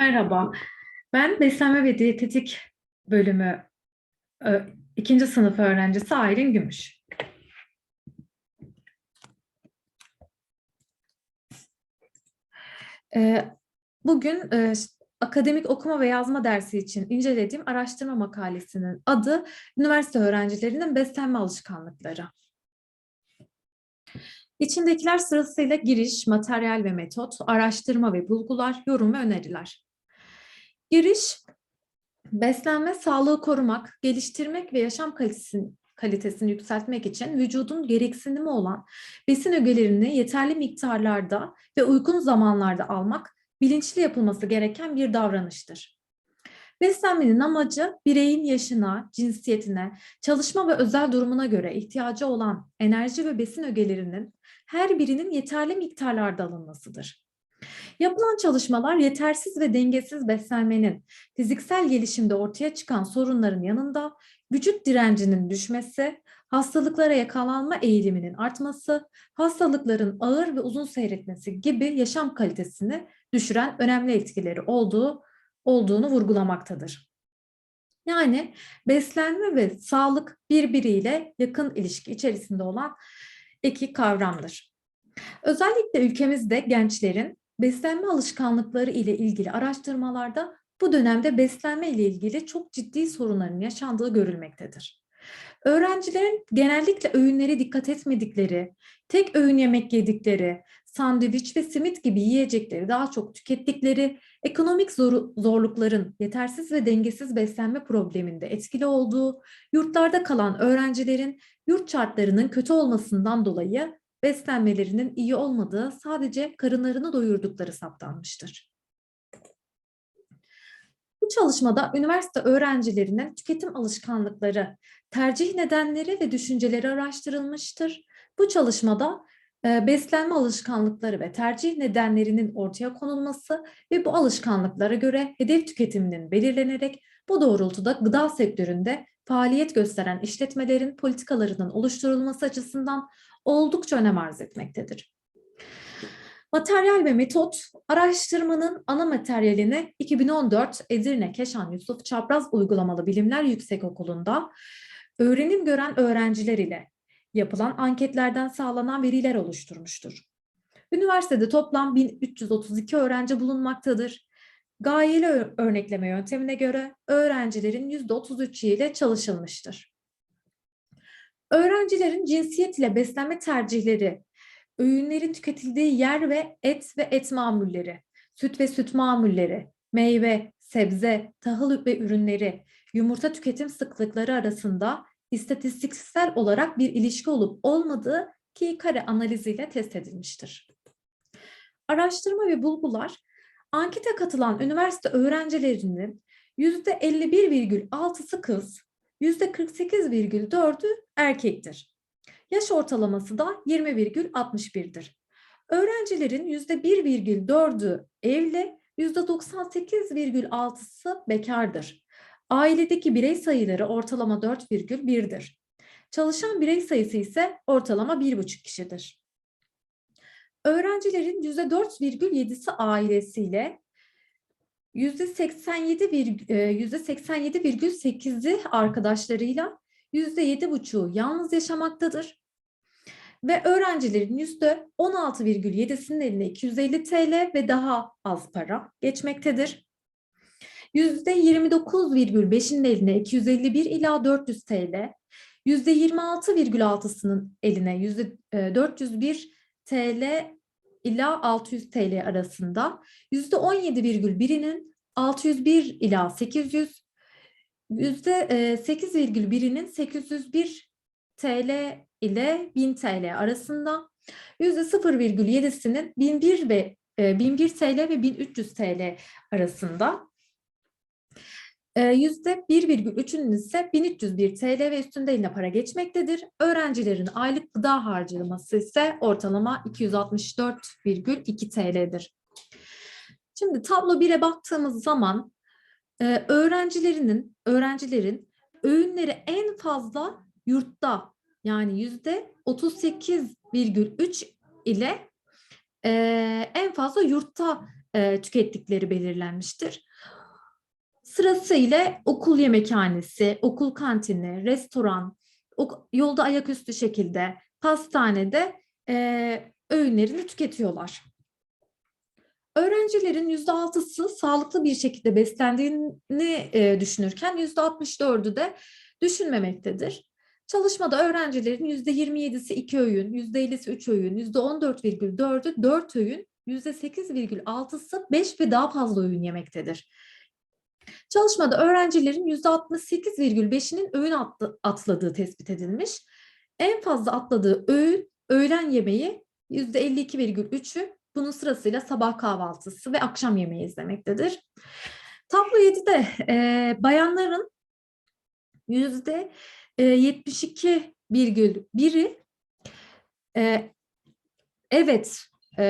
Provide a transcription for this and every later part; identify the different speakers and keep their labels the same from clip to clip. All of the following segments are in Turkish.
Speaker 1: Merhaba, ben Beslenme ve Diyetetik bölümü ö, ikinci sınıf öğrencisi Aylin Gümüş. Ee, Bugün e, akademik okuma ve yazma dersi için incelediğim araştırma makalesinin adı Üniversite öğrencilerinin beslenme alışkanlıkları. İçindekiler sırasıyla giriş, materyal ve metot, araştırma ve bulgular, yorum ve öneriler. Giriş, beslenme, sağlığı korumak, geliştirmek ve yaşam kalitesini, kalitesini yükseltmek için vücudun gereksinimi olan besin ögelerini yeterli miktarlarda ve uygun zamanlarda almak bilinçli yapılması gereken bir davranıştır. Beslenmenin amacı bireyin yaşına, cinsiyetine, çalışma ve özel durumuna göre ihtiyacı olan enerji ve besin ögelerinin her birinin yeterli miktarlarda alınmasıdır. Yapılan çalışmalar yetersiz ve dengesiz beslenmenin fiziksel gelişimde ortaya çıkan sorunların yanında vücut direncinin düşmesi, hastalıklara yakalanma eğiliminin artması, hastalıkların ağır ve uzun seyretmesi gibi yaşam kalitesini düşüren önemli etkileri olduğu olduğunu vurgulamaktadır. Yani beslenme ve sağlık birbiriyle yakın ilişki içerisinde olan iki kavramdır. Özellikle ülkemizde gençlerin beslenme alışkanlıkları ile ilgili araştırmalarda bu dönemde beslenme ile ilgili çok ciddi sorunların yaşandığı görülmektedir. Öğrencilerin genellikle öğünleri dikkat etmedikleri, tek öğün yemek yedikleri, sandviç ve simit gibi yiyecekleri daha çok tükettikleri, ekonomik zor zorlukların yetersiz ve dengesiz beslenme probleminde etkili olduğu, yurtlarda kalan öğrencilerin yurt şartlarının kötü olmasından dolayı beslenmelerinin iyi olmadığı sadece karınlarını doyurdukları saptanmıştır. Bu çalışmada üniversite öğrencilerinin tüketim alışkanlıkları, tercih nedenleri ve düşünceleri araştırılmıştır. Bu çalışmada e, beslenme alışkanlıkları ve tercih nedenlerinin ortaya konulması ve bu alışkanlıklara göre hedef tüketiminin belirlenerek bu doğrultuda gıda sektöründe faaliyet gösteren işletmelerin politikalarının oluşturulması açısından oldukça önem arz etmektedir. Materyal ve metot, araştırmanın ana materyalini 2014 Edirne Keşan Yusuf Çapraz Uygulamalı Bilimler Yüksekokulu'nda öğrenim gören öğrenciler ile yapılan anketlerden sağlanan veriler oluşturmuştur. Üniversitede toplam 1332 öğrenci bulunmaktadır. Gayeli örnekleme yöntemine göre öğrencilerin %33 ile çalışılmıştır. Öğrencilerin cinsiyet ile beslenme tercihleri, öğünlerin tüketildiği yer ve et ve et mamulleri, süt ve süt mamulleri, meyve, sebze, tahıl ve ürünleri, yumurta tüketim sıklıkları arasında istatistiksel olarak bir ilişki olup olmadığı ki kare analiziyle test edilmiştir. Araştırma ve bulgular ankete katılan üniversite öğrencilerinin %51,6'sı kız, %48,4'ü erkektir. Yaş ortalaması da 20,61'dir. Öğrencilerin %1,4'ü evli, %98,6'sı bekardır. Ailedeki birey sayıları ortalama 4,1'dir. Çalışan birey sayısı ise ortalama 1,5 kişidir. Öğrencilerin %4,7'si ailesiyle, %87,8'i e, arkadaşlarıyla, %7,5'u yalnız yaşamaktadır. Ve öğrencilerin %16,7'sinin eline 250 TL ve daha az para geçmektedir. %29,5'inin eline 251 ila 400 TL, %26,6'sının eline 401 TL ila 600 TL arasında, %17,1'inin 601 ila 800, %8,1'inin 801 TL ile 1000 TL arasında, %0,7'sinin 1001 ve 1001 TL ve 1300 TL arasında, %1,3'ünün ise 1301 TL ve üstünde eline para geçmektedir. Öğrencilerin aylık gıda harcaması ise ortalama 264,2 TL'dir. Şimdi tablo 1'e baktığımız zaman öğrencilerinin öğrencilerin öğünleri en fazla yurtta yani yüzde 38,3 ile en fazla yurtta e, tükettikleri belirlenmiştir. Sırasıyla okul yemekhanesi, okul kantini, restoran, yolda ayaküstü şekilde pastanede e, öğünlerini tüketiyorlar. Öğrencilerin yüzde altısı sağlıklı bir şekilde beslendiğini e, düşünürken yüzde 64'ü de düşünmemektedir. Çalışmada öğrencilerin yüzde 27'si iki öğün, yüzde 50'si üç öğün, yüzde 14,4'ü dört öğün, yüzde 8,6'sı beş ve daha fazla öğün yemektedir. Çalışmada öğrencilerin yüzde 68,5'inin öğün atlı- atladığı tespit edilmiş. En fazla atladığı öğün öğlen yemeği yüzde 52,3'ü bunun sırasıyla sabah kahvaltısı ve akşam yemeği izlemektedir. Tablo 7'de e, bayanların yüzde e, 72,1'i e, evet e,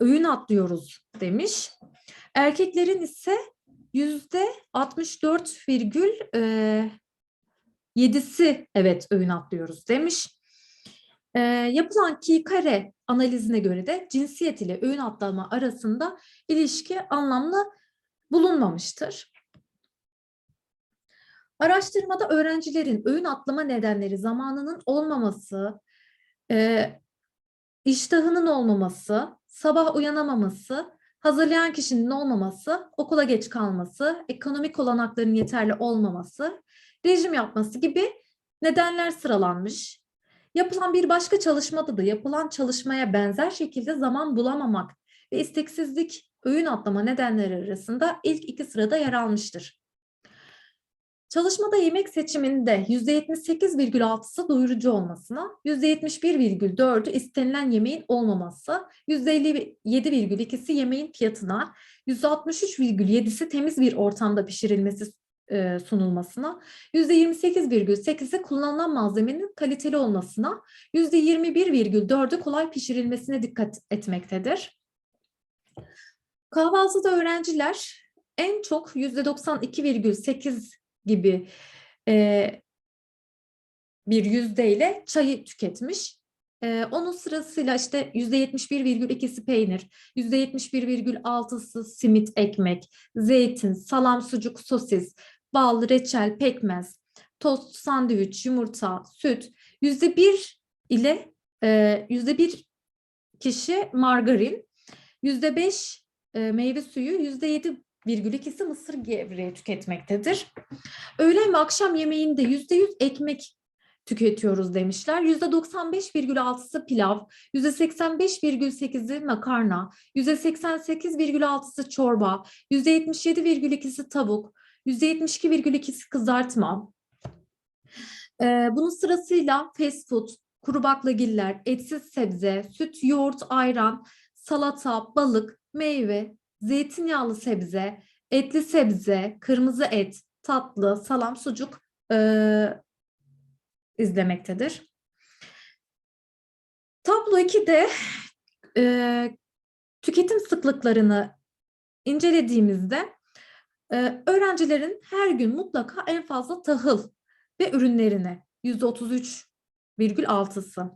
Speaker 1: öğün atlıyoruz demiş. Erkeklerin ise yüzde 64,7'si evet öğün atlıyoruz demiş. E, yapılan ki kare analizine göre de cinsiyet ile öğün atlama arasında ilişki anlamlı bulunmamıştır. Araştırmada öğrencilerin öğün atlama nedenleri zamanının olmaması, e, iştahının olmaması, sabah uyanamaması, hazırlayan kişinin olmaması, okula geç kalması, ekonomik olanakların yeterli olmaması, rejim yapması gibi nedenler sıralanmış. Yapılan bir başka çalışmada da yapılan çalışmaya benzer şekilde zaman bulamamak ve isteksizlik öğün atlama nedenleri arasında ilk iki sırada yer almıştır. Çalışmada yemek seçiminde %78,6'sı doyurucu olmasına, %71,4'ü istenilen yemeğin olmaması, %57,2'si yemeğin fiyatına, %63,7'si temiz bir ortamda pişirilmesi e, sunulmasına, %28,8'i kullanılan malzemenin kaliteli olmasına, %21,4'ü kolay pişirilmesine dikkat etmektedir. Kahvaltıda öğrenciler en çok %92,8 gibi e, bir yüzdeyle çayı tüketmiş. E, onun sırasıyla işte %71,2'si peynir, %71,6'sı simit ekmek, zeytin, salam, sucuk, sosis, bal, reçel, pekmez, tost, sandviç, yumurta, süt. %1 ile e, %1 kişi margarin, %5 e, meyve suyu, %7,2'si mısır gevreği tüketmektedir. Öğlen ve akşam yemeğinde %100 ekmek tüketiyoruz demişler. %95,6'sı pilav, %85,8'i makarna, %88,6'sı çorba, %77,2'si tavuk, %72,2'si kızartma. Ee, bunun sırasıyla fast food, kuru baklagiller, etsiz sebze, süt, yoğurt, ayran, salata, balık, meyve, zeytinyağlı sebze, etli sebze, kırmızı et, tatlı, salam, sucuk e, izlemektedir. Tablo 2'de e, tüketim sıklıklarını incelediğimizde e, öğrencilerin her gün mutlaka en fazla tahıl ve ürünlerini %33,6'sı.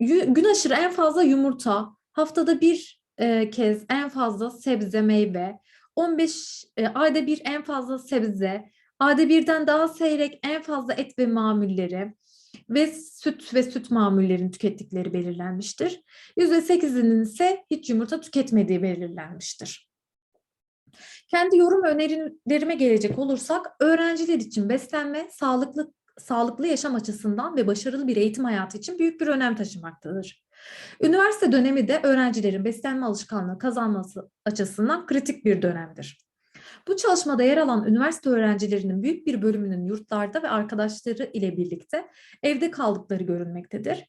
Speaker 1: Gün aşırı en fazla yumurta, haftada bir e, kez en fazla sebze, meyve, 15 e, ayda bir en fazla sebze, ayda birden daha seyrek en fazla et ve mamulleri ve süt ve süt mamullerini tükettikleri belirlenmiştir. %8'inin ise hiç yumurta tüketmediği belirlenmiştir. Kendi yorum önerilerime gelecek olursak öğrenciler için beslenme sağlıklı sağlıklı yaşam açısından ve başarılı bir eğitim hayatı için büyük bir önem taşımaktadır. Üniversite dönemi de öğrencilerin beslenme alışkanlığı kazanması açısından kritik bir dönemdir. Bu çalışmada yer alan üniversite öğrencilerinin büyük bir bölümünün yurtlarda ve arkadaşları ile birlikte evde kaldıkları görülmektedir.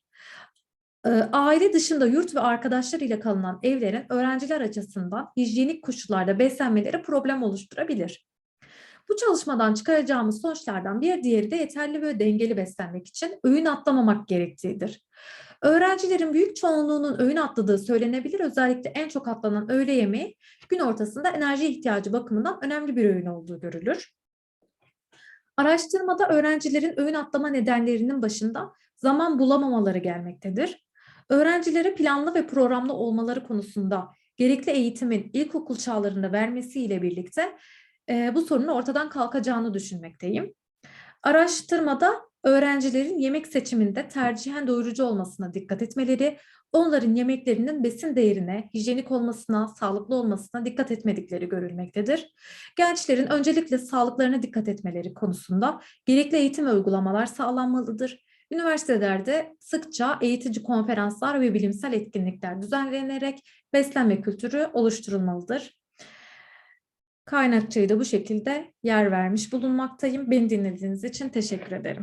Speaker 1: Aile dışında yurt ve arkadaşlar ile kalınan evlerin öğrenciler açısından hijyenik koşullarda beslenmeleri problem oluşturabilir. Bu çalışmadan çıkaracağımız sonuçlardan bir diğeri de yeterli ve dengeli beslenmek için öğün atlamamak gerektiğidir. Öğrencilerin büyük çoğunluğunun öğün atladığı söylenebilir. Özellikle en çok atlanan öğle yemeği gün ortasında enerji ihtiyacı bakımından önemli bir öğün olduğu görülür. Araştırmada öğrencilerin öğün atlama nedenlerinin başında zaman bulamamaları gelmektedir. Öğrencilere planlı ve programlı olmaları konusunda gerekli eğitimin ilkokul çağlarında vermesiyle birlikte e, bu sorunun ortadan kalkacağını düşünmekteyim. Araştırmada öğrencilerin yemek seçiminde tercihen doyurucu olmasına dikkat etmeleri, onların yemeklerinin besin değerine, hijyenik olmasına, sağlıklı olmasına dikkat etmedikleri görülmektedir. Gençlerin öncelikle sağlıklarına dikkat etmeleri konusunda gerekli eğitim ve uygulamalar sağlanmalıdır. Üniversitelerde sıkça eğitici konferanslar ve bilimsel etkinlikler düzenlenerek beslenme kültürü oluşturulmalıdır. Kaynakçayı da bu şekilde yer vermiş bulunmaktayım. Beni dinlediğiniz için teşekkür ederim.